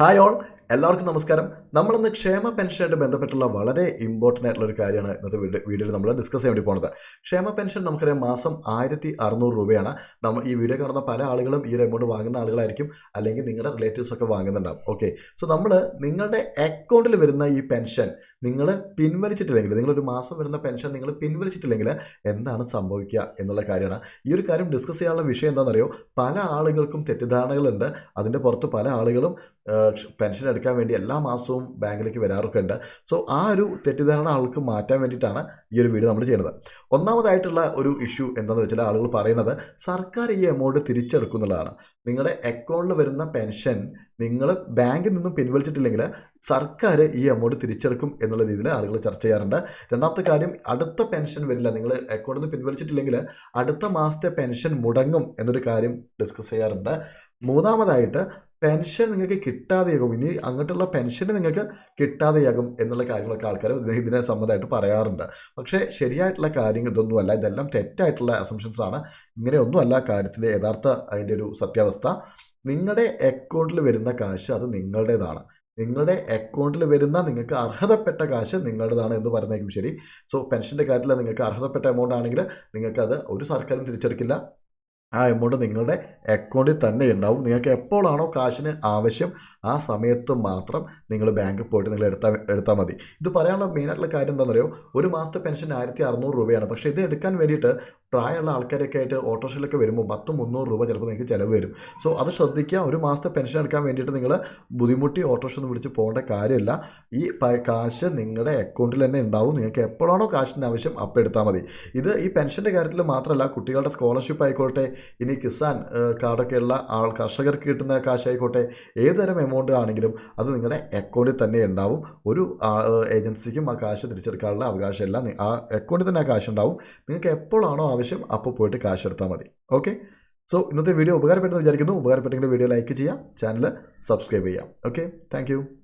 Hi all, എല്ലാവർക്കും നമസ്കാരം. നമ്മളിന്ന് ക്ഷേമ പെൻഷനായിട്ട് ബന്ധപ്പെട്ടുള്ള വളരെ ഇമ്പോർട്ടന്റ് ആയിട്ടുള്ള ഒരു കാര്യമാണ് ഇന്നത്തെ വീഡിയോ വീഡിയോയിൽ നമ്മൾ ഡിസ്കസ് ചെയ്യാൻ വേണ്ടി പോകുന്നത് ക്ഷേമ പെൻഷൻ നമുക്കറിയാം മാസം ആയിരത്തി അറുന്നൂറ് രൂപയാണ്. നമ്മൾ ഈ വീഡിയോ കാണുന്ന പല ആളുകളും ഈ ഒരു എമൗണ്ട് വാങ്ങുന്ന ആളുകളായിരിക്കും. അല്ലെങ്കിൽ നിങ്ങളുടെ റിലേറ്റീവ്സ് ഒക്കെ വാങ്ങുന്നുണ്ടാവും. ഓക്കെ സോ നമ്മൾ നിങ്ങളുടെ അക്കൗണ്ടിൽ വരുന്ന ഈ പെൻഷൻ നിങ്ങൾ പിൻവലിച്ചിട്ടില്ലെങ്കിൽ നിങ്ങളൊരു മാസം വരുന്ന പെൻഷൻ നിങ്ങൾ പിൻവലിച്ചിട്ടില്ലെങ്കിൽ എന്താണ് സംഭവിക്കുക എന്നുള്ള കാര്യമാണ്. ഈ ഒരു കാര്യം ഡിസ്കസ് ചെയ്യാനുള്ള വിഷയം എന്താണെന്നറിയോ? പല ആളുകൾക്കും തെറ്റിദ്ധാരണകളുണ്ട്. അതിന്റെ പുറത്ത് പല ആളുകളും പെൻഷൻ എടുക്കാൻ വേണ്ടി എല്ലാ മാസവും ബാങ്കിലേക്ക് വരാറൊക്കെ ഉണ്ട് സോ ആ ഒരു തെറ്റിദ്ധാരണ ആൾക്ക് മാറ്റാൻ വേണ്ടിയിട്ടാണ് ഈ ഒരു വീഡിയോ നമ്മൾ ചെയ്യുന്നത്. ഒന്നാമതായിട്ടുള്ള ഒരു ഇഷ്യൂ എന്താണെന്ന് വെച്ചാൽ ആളുകൾ പറയുന്നത് സർക്കാർ ഈ എമൗണ്ട് തിരിച്ചെടുക്കുന്നതാണ് നിങ്ങളുടെ അക്കൗണ്ടിൽ വരുന്ന പെൻഷൻ നിങ്ങൾ ബാങ്കിൽ നിന്നും പിൻവലിച്ചിട്ടില്ലെങ്കിൽ സർക്കാർ ഈ എമൗണ്ട് തിരിച്ചെടുക്കും എന്നുള്ള രീതിയിൽ ആളുകൾ ചർച്ച ചെയ്യാറുണ്ട്. രണ്ടാമത്തെ കാര്യം അടുത്ത പെൻഷൻ വരില്ല. നിങ്ങൾ അക്കൗണ്ടിൽ നിന്ന് പിൻവലിച്ചിട്ടില്ലെങ്കിൽ അടുത്ത മാസത്തെ പെൻഷൻ മുടങ്ങും എന്നൊരു കാര്യം ഡിസ്കസ് ചെയ്യാറുണ്ട്. മൂന്നാമതായിട്ട് പെൻഷൻ നിങ്ങൾക്ക് കിട്ടാതെയാകും. ഇനി അങ്ങോട്ടുള്ള പെൻഷൻ നിങ്ങൾക്ക് കിട്ടാതെയാകും എന്നുള്ള കാര്യങ്ങളൊക്കെ ആൾക്കാർ ഇതിനെ സംബന്ധമായിട്ട് പറയാറുണ്ട്. പക്ഷേ ശരിയായിട്ടുള്ള കാര്യങ്ങൾ ഇതൊന്നുമല്ല ഇതെല്ലാം തെറ്റായിട്ടുള്ള അസംഷൻസ് ആണ്. ഇങ്ങനെയൊന്നുമല്ല കാര്യത്തിന്റെ യഥാർത്ഥ അതിന്റെ ഒരു സത്യാവസ്ഥ. നിങ്ങളുടെ അക്കൗണ്ടിൽ വരുന്ന കാശ് അത് നിങ്ങളുടേതാണ്. നിങ്ങളുടെ അക്കൗണ്ടിൽ വരുന്ന നിങ്ങൾക്ക് അർഹതപ്പെട്ട കാശ് നിങ്ങളുടേതാണ് എന്ന് പറഞ്ഞേക്കും ശരി. സോ പെൻഷന്റെ കാര്യത്തിൽ നിങ്ങൾക്ക് അർഹതപ്പെട്ട എമൗണ്ട് ആണെങ്കിൽ നിങ്ങൾക്കത് ഒരു സർക്കാരും തിരിച്ചെടുക്കില്ല. ആ എമൗണ്ട് നിങ്ങളുടെ അക്കൗണ്ടിൽ തന്നെ ഉണ്ടാവും. നിങ്ങൾക്ക് എപ്പോഴാണോ കാശിന് ആവശ്യം ആ സമയത്ത് മാത്രം നിങ്ങൾ ബാങ്കിൽ പോയിട്ട് നിങ്ങൾ എടുത്താൽ എടുത്താൽ മതി. ഇത് പറയാനുള്ള മെയിനായിട്ടുള്ള കാര്യം എന്താണെന്നറിയോ? ഒരു മാസത്തെ പെൻഷൻ ആയിരത്തി അറുന്നൂറ് രൂപയാണ്. പക്ഷേ ഇത് എടുക്കാൻ വേണ്ടിയിട്ട് പ്രായമുള്ള ആൾക്കാരൊക്കെ ആയിട്ട് ഓട്ടോറിക്ഷയിലൊക്കെ വരുമ്പോൾ പത്ത് മുന്നൂറ് രൂപ ചിലപ്പോൾ നിങ്ങൾക്ക് ചിലവ് വരും. സോ അത് ശ്രദ്ധിക്കുക. ഒരു മാസത്തെ പെൻഷൻ എടുക്കാൻ വേണ്ടിയിട്ട് നിങ്ങൾ ബുദ്ധിമുട്ടി ഓട്ടോറിക്ഷ ഒന്നും വിളിച്ച് പോകേണ്ട കാര്യമില്ല. ഈ കാശ് നിങ്ങളുടെ അക്കൗണ്ടിൽ തന്നെ ഉണ്ടാവും. നിങ്ങൾക്ക് എപ്പോഴാണോ കാശിന്റെ ആവശ്യം അപ്പം എടുത്താൽ മതി. ഇത് ഈ പെൻഷന്റെ കാര്യത്തിൽ മാത്രമല്ല കുട്ടികളുടെ സ്കോളർഷിപ്പ് ആയിക്കോട്ടെ ഇനി കിസാൻ കാർഡൊക്കെയുള്ള ആൾ കർഷകർക്ക് കിട്ടുന്ന കാശായിക്കോട്ടെ ഏതുതരം എമൗണ്ട് ആണെങ്കിലും അത് നിങ്ങളുടെ അക്കൗണ്ടിൽ തന്നെ ഉണ്ടാവും. ഒരു ഏജൻസിക്കും ആ കാശ് തിരിച്ചെടുക്കാനുള്ള അവകാശമില്ല. ആ അക്കൗണ്ടിൽ തന്നെ ആ കാശ് ഉണ്ടാവും. നിങ്ങൾക്ക് എപ്പോഴാണോ ആവശ്യം അപ്പോൾ പോയിട്ട് കാശ് എടുത്താൽ മതി. ഓക്കെ സോ ഇന്നത്തെ വീഡിയോ ഉപകാരപ്പെട്ടെന്ന് വിചാരിക്കുന്നു. ഉപകാരപ്പെട്ടെങ്കിൽ വീഡിയോ ലൈക്ക് ചെയ്യാം ചാനൽ സബ്സ്ക്രൈബ് ചെയ്യാം ഓക്കെ താങ്ക്